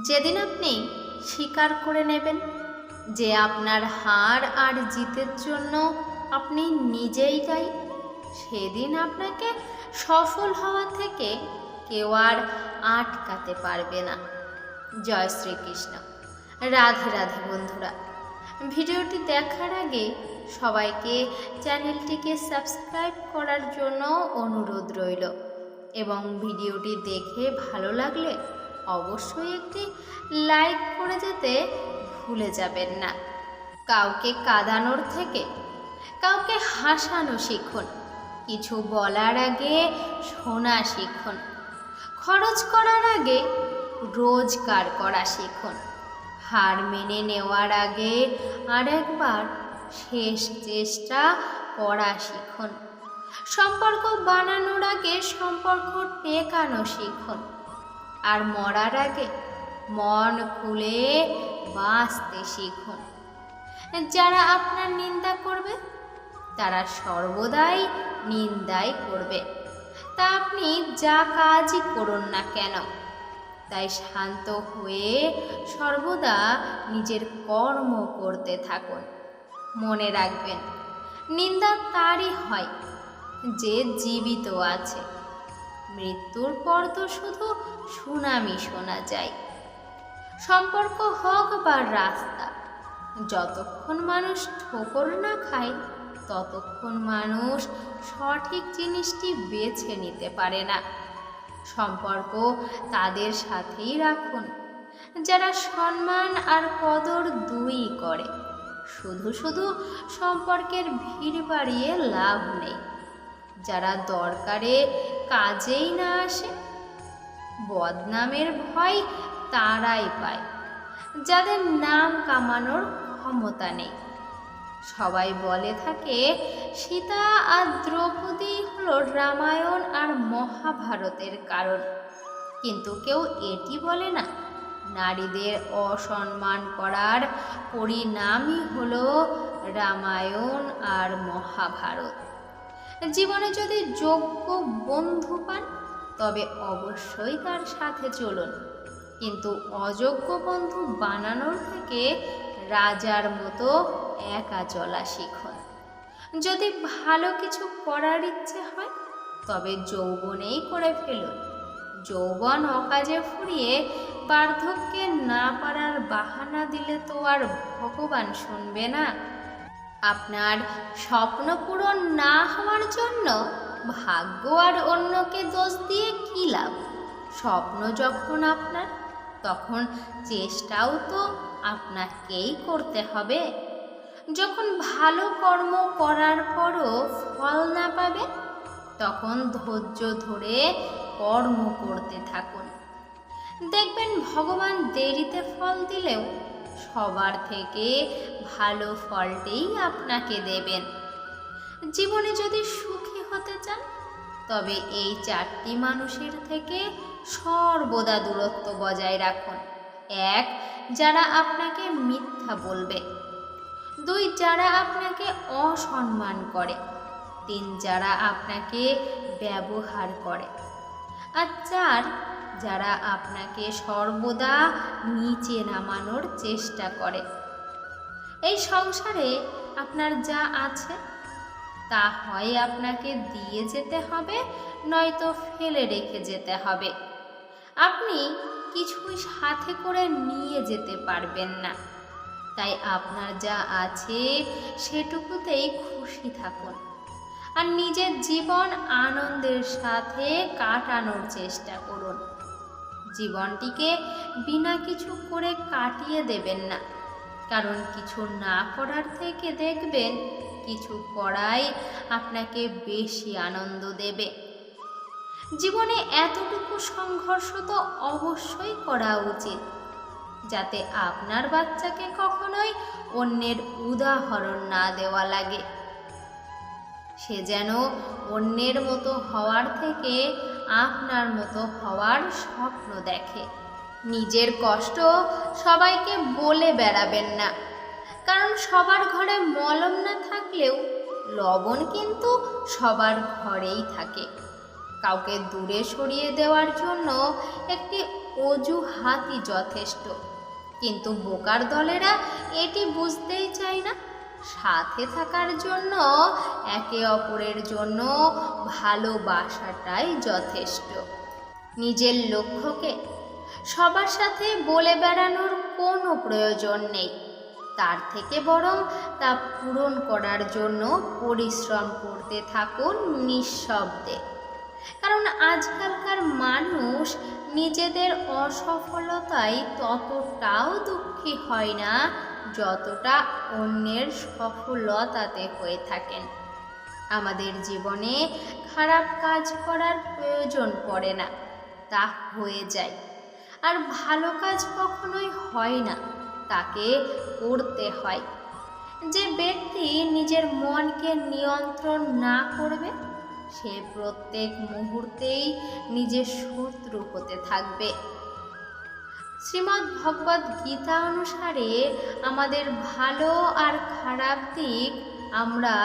যেদিন আপনি স্বীকার করে নেবেন যে আপনার হার আর জিতের জন্য আপনি নিজেই দায়ী, সেদিন আপনাকে সফল হওয়া থেকে কেউ আর আটকাতে পারবে না। জয় শ্রীকৃষ্ণ। রাধে রাধে বন্ধুরা। ভিডিওটি দেখার আগে সবাইকে চ্যানেলটিকে সাবস্ক্রাইব করার জন্য অনুরোধ রইল এবং ভিডিওটি দেখে ভালো লাগলে অবশ্যই একটি লাইক করে যেতে ভুলে যাবেন না। কাউকে কাঁদানোর থেকে কাউকে হাসানো শিখুন। কিছু বলার আগে শোনা শিখুন। খরচ করার আগে রোজগার করা শিখুন। হার মেনে নেওয়ার আগে আরেকবার শেষ চেষ্টা করা শিখুন। সম্পর্ক বানানোর আগে সম্পর্ক টেকানো শিখুন। আর মরার আগে মন খুলে বাঁচতে শিখুন। যারা আপনার নিন্দা করবে, তারা সর্বদাই নিন্দাই করবে। তা আপনি যা কাজই করুন না কেন? তাই শান্ত হয়ে সর্বদা নিজের কর্ম করতে থাকুন। মনে রাখবেন, নিন্দা তারই হয়, যে জীবিত আছে। মৃত্যুর পর তো শুধু সুনামি শোনা যায়। সম্পর্ক হোক বা রাস্তা, যতক্ষণ মানুষ ঠোকর না খায়, ততক্ষণ মানুষ সঠিক জিনিসটি বেছে নিতে পারে না। সম্পর্ক তাদের সাথেই রাখুন, যারা সম্মান আর কদর দুই করে। শুধু শুধু সম্পর্কের ভিড় বাড়িয়ে লাভ নেই। যারা দরকারে কাজেই না আসে। বদনামের ভয় তারাই পায়। যাদের নাম কামানোর ক্ষমতা নেই। সবাই বলে থাকে, সীতা আর দ্রৌপদী হল রামায়ণ আর মহাভারতের কারণ। কিন্তু কেউ এটি বলে না, নারীদের অসম্মান করার পরিণামই হল রামায়ণ আর মহাভারত। জীবনে যদি যোগ্য বন্ধু পান, তবে অবশ্যই তার সাথে চলুন। কিন্তু অযোগ্য বন্ধু বানানোর থেকে রাজার মতো একা চলা শিখুন। যদি ভালো কিছু করার ইচ্ছে হয়, তবে যৌবনেই করে ফেলুন। যৌবন অকাজে ফুরিয়ে বার্ধক্যে না পারার বাহানা দিলে তো আর ভগবান শুনবে না। আপনার স্বপ্ন পূরণ না হওয়ার জন্য ভাগ্য আর অন্যকে দোষ দিয়ে কী লাভ? স্বপ্ন যখন আপনার, তখন চেষ্টাও তো আপনাকেই করতে হবে। যখন ভালো কর্ম করার পরও ফল না পাবেন, তখন ধৈর্য ধরে কর্ম করতে থাকুন। দেখবেন ভগবান দেরিতে ফল দিলেও সবার থেকে ভালো ফলটাই আপনাকে দেবেন। জীবনে যদি সুখী হতে চান, তবে এই চারটি মানুষের থেকে সর্বদা দূরত্ব বজায় রাখুন। এক, যারা আপনাকে মিথ্যা বলবে। দুই, যারা আপনাকে অসম্মান করে। তিন, যারা আপনাকে ব্যবহার করে। আর চার যারা আপনাকে সর্বদা নিচে নামানোর চেষ্টা করে। এই সংসারে আপনার যা আছে, তা হয় আপনাকে দিয়ে যেতে হবে, নয়তো ফেলে রেখে যেতে হবে। আপনি কিছুই সাথে করে নিয়ে যেতে পারবেন না। তাই আপনার যা আছে, সেটুকুতেই খুশি থাকুন। আর নিজের জীবন আনন্দের সাথে কাটানোর চেষ্টা করুন। জীবনটিকে বিনা কিছু করে কাটিয়ে দেবেন না। কারণ কিছু না করার থেকে দেখবেন, কিছু করাই আপনাকে বেশি আনন্দ দেবে। জীবনে এতটুকু সংঘর্ষ তো অবশ্যই করা উচিত, যাতে আপনার বাচ্চাকে কখনোই অন্যের উদাহরণ না দেওয়া লাগে। সে যেন অন্যের মতো হওয়ার থেকে আপনার মতো হওয়ার স্বপ্ন দেখে। নিজের কষ্ট সবাইকে বলে বেড়াবেন না। কারণ সবার ঘরে মলম না থাকলেও লবণ কিন্তু সবার ঘরেই থাকে। কাউকে দূরে সরিয়ে দেওয়ার জন্য একটি অজুহাতই যথেষ্ট। কিন্তু বোকার দলেরা এটি বুঝতেই চায় না। সাথে থাকার জন্য, একে অপরের জন্য ভালোবাসাটাই যথেষ্ট। নিজের লক্ষ্যকে সবার সাথে বলে বেড়ানোর কোনো প্রয়োজন নেই। তার থেকে বরং তা পূরণ করার জন্য পরিশ্রম করতে থাকুন নিঃশব্দে। কারণ আজকালকার মানুষ নিজেদের অসফলতায় ততটাও দুঃখী হয় না যতটা অন্যের সফলতাতে হয়ে থাকেন। আমাদের জীবনে খারাপ কাজ করার প্রয়োজন পড়ে না, তা হয়ে যায়। আর ভালো কাজ কখনোই হয় না, তাকে করতে হয়। যে ব্যক্তি নিজের মনকে নিয়ন্ত্রণ না করবে, সে প্রত্যেক মুহূর্তেই নিজের শত্রু হতে থাকবে। শ্রীমদ্ গীতা অনুসারে আমাদের ভালো আর খারাপ দিক আমরা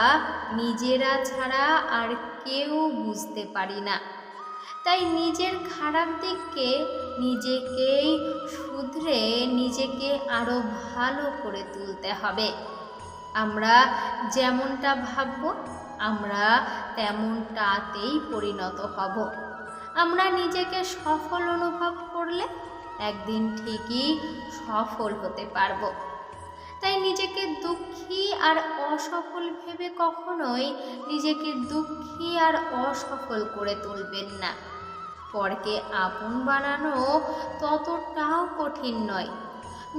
নিজেরা ছাড়া আর কেউ বুঝতে পারি না। তাই নিজের খারাপ দিককে নিজেকেই শুধরে নিজেকে আরও ভালো করে তুলতে হবে। আমরা যেমনটা ভাবব, আমরা তেমনটাতেই পরিণত হব। আমরা নিজেকে সফল অনুভব করলে একদিন ঠিকই সফল হতে পারব। তাই নিজেকে দুঃখী আর অসফল ভেবে কখনোই নিজেকে দুঃখী আর অসফল করে তুলবেন না। পরকে আপন বানানো ততটাও কঠিন নয়,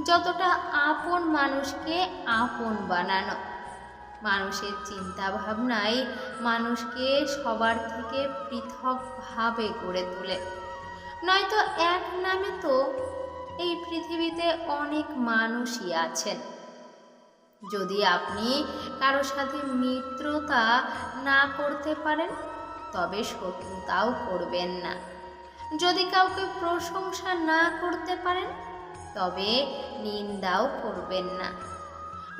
যতটা আপন মানুষকে আপন বানানো। মানুষের চিন্তা ভাবনাই মানুষকে সবার থেকে পৃথকভাবে গড়ে তোলে। নয়তো এক নামে তো এই পৃথিবীতে অনেক মানুষই আছেন। যদি আপনি কারও সাথে মিত্রতা না করতে পারেন, তবে শত্রুতাও করবেন না। যদি কাউকে প্রশংসা না করতে পারেন, তবে নিন্দাও করবেন না।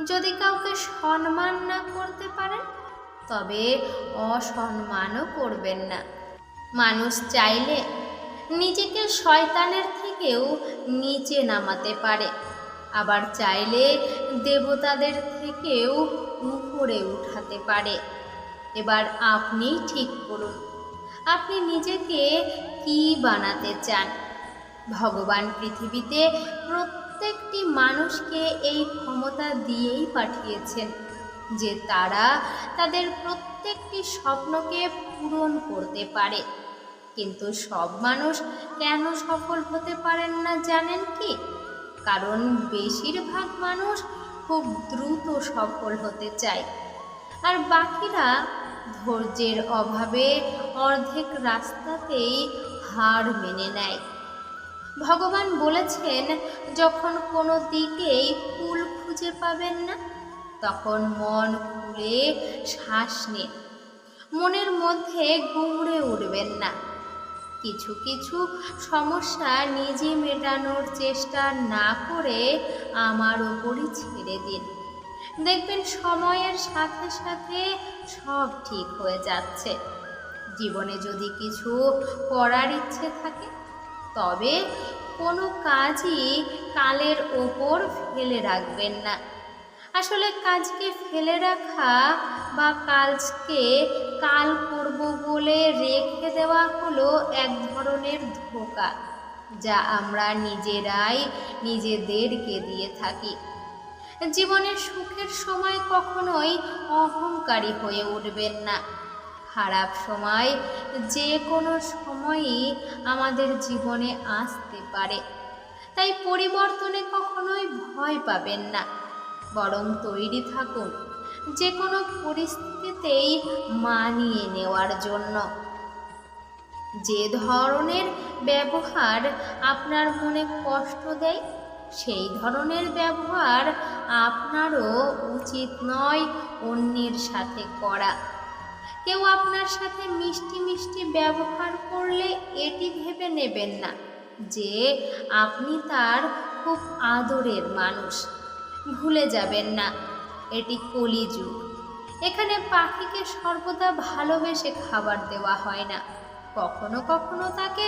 যদি কাউকে সম্মান না করতে পারেন, তবে অসম্মানও করবেন না। মানুষ চাইলে নিজেকে শয়তানের থেকেও নিচে নামাতে পারে। আবার চাইলে দেবতাদের থেকেও উপরে উঠাতে পারে। এবার আপনি ঠিক করুন, আপনি নিজেকে কি বানাতে চান? ভগবান পৃথিবীতে প্রত্যেকটি মানুষকে এই ক্ষমতা দিয়েই পাঠিয়েছেন যে তারা তাদের প্রত্যেকটি স্বপ্নকে পূরণ করতে পারে। কিন্তু সব মানুষ কেন সফল হতে পারেন না জানেন কি? কারণ বেশিরভাগ মানুষ খুব দ্রুত সফল হতে চায়। আর বাকিরা ধৈর্যের অভাবে অর্ধেক রাস্তাতেই হার মেনে নেয়। ভগবান বলেছেন, যখন কোনো দিকেই কুল খুঁজে পাবেন না, তখন মন খুলে শ্বাস নিন। মনের মধ্যে গুমড়ে উঠবেন না। কিছু কিছু সমস্যা নিজে মেটানোর চেষ্টা না করে আমার ওপরই ছেড়ে দিন। দেখবেন সময়ের সাথে সাথে সব ঠিক হয়ে যাচ্ছে। জীবনে যদি কিছু করার ইচ্ছে থাকে, তবে কোনো কাজই কালের ওপর ফেলে রাখবেন না। আসলে কাজকে ফেলে রাখা বা কাজকে কাল করব বলে রেখে দেওয়া হলো এক ধরনের ধোকা, যা আমরা নিজেরাই নিজেদেরকে দিয়ে থাকি। জীবনের সুখের সময় কখনোই অহংকারী হয়ে উঠবেন না। খারাপ সময় যে কোনো সময়ই আমাদের জীবনে আসতে পারে। তাই পরিবর্তনে কখনোই ভয় পাবেন না। বরং তৈরি থাকুন। যে কোনো পরিস্থিতিতেই মানিয়ে নেওয়ার জন্য। যে ধরনের ব্যবহার আপনার মনে কষ্ট দেয়, সেই ধরনের ব্যবহার আপনারও উচিত নয় অন্যের সাথে করা। কেউ আপনার সাথে মিষ্টি মিষ্টি ব্যবহার করলে এটি ভেবে নেবেন না যে আপনি তার খুব আদরের মানুষ। ভুলে যাবেন না। এটি কলিযুগ। এখানে পাখিকে সর্বদা ভালোবেসে খাবার দেওয়া হয় না। কখনো কখনো তাকে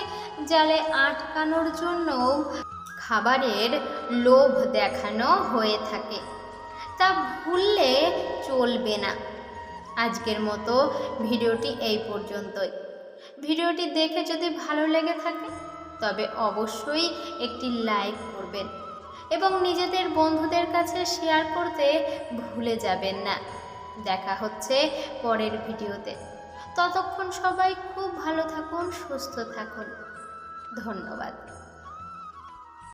জালে আটকানোর জন্য খাবারের লোভ দেখানো হয়ে থাকে। তা ভুললে চলবে না। আজকের মতো ভিডিওটি এই পর্যন্তই। ভিডিওটি দেখে যদি ভালো লেগে থাকে, তবে অবশ্যই একটি লাইক করবেন। এবং নিজেদের বন্ধুদের কাছে শেয়ার করতে ভুলে যাবেন না। দেখা হচ্ছে পরের ভিডিওতে। ততক্ষণ সবাই খুব ভালো থাকুন, সুস্থ থাকুন। ধন্যবাদ।